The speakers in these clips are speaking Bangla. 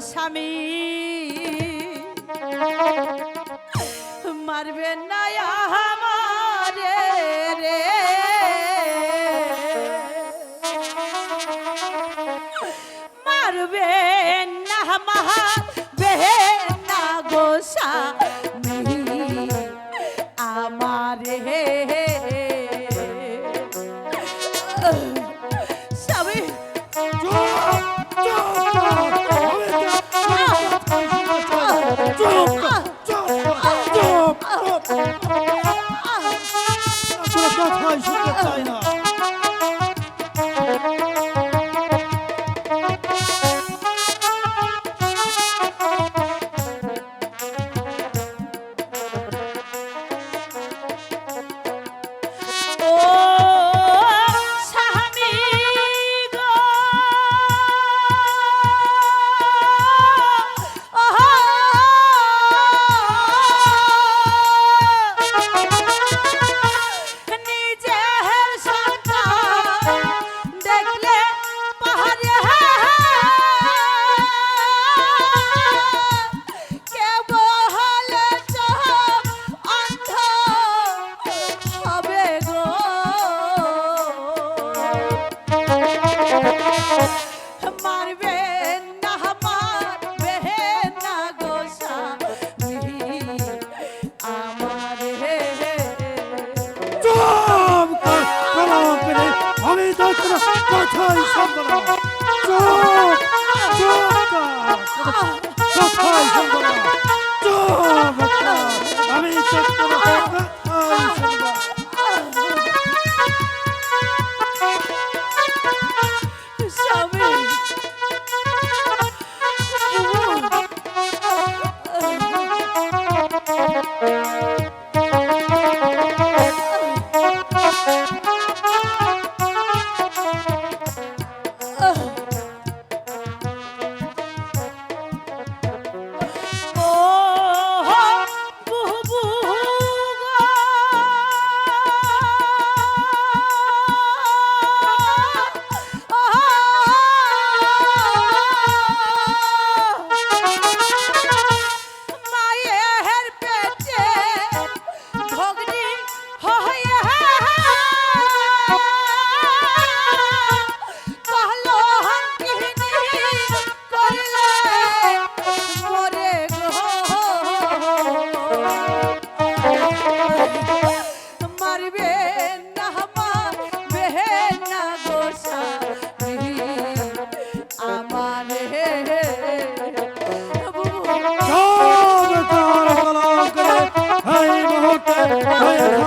স্বামী মারবে না আমারে রে। মারবে না তো কোনো কথাই শুনব কথাই শুনব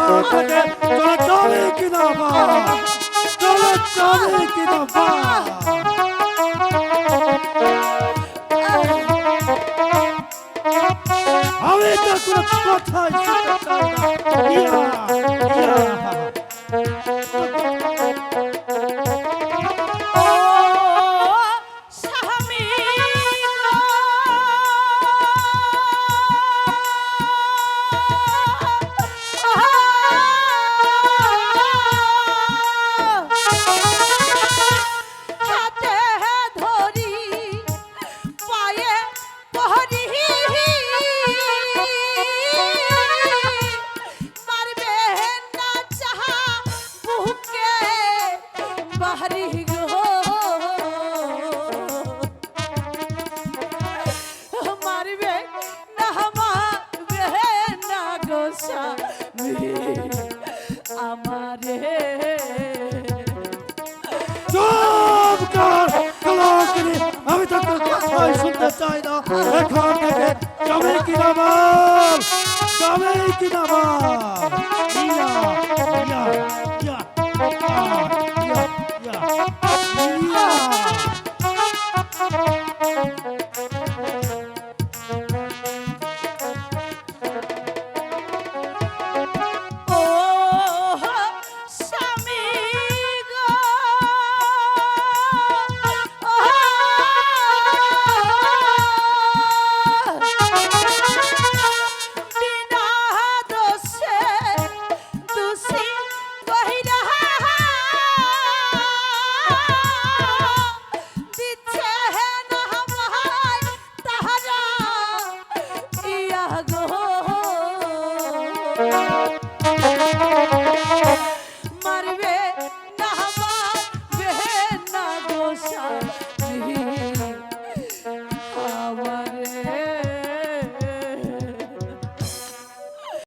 এই এখান চলে কিনা বা? চলে যাবে কিনা বা? আমি তো কোনো কথাই শুনতে চাই না। চাই না এখান। থেকে যাবে কিনা বল যাবে কিনা বল ইয়া ইয়া ইয়া।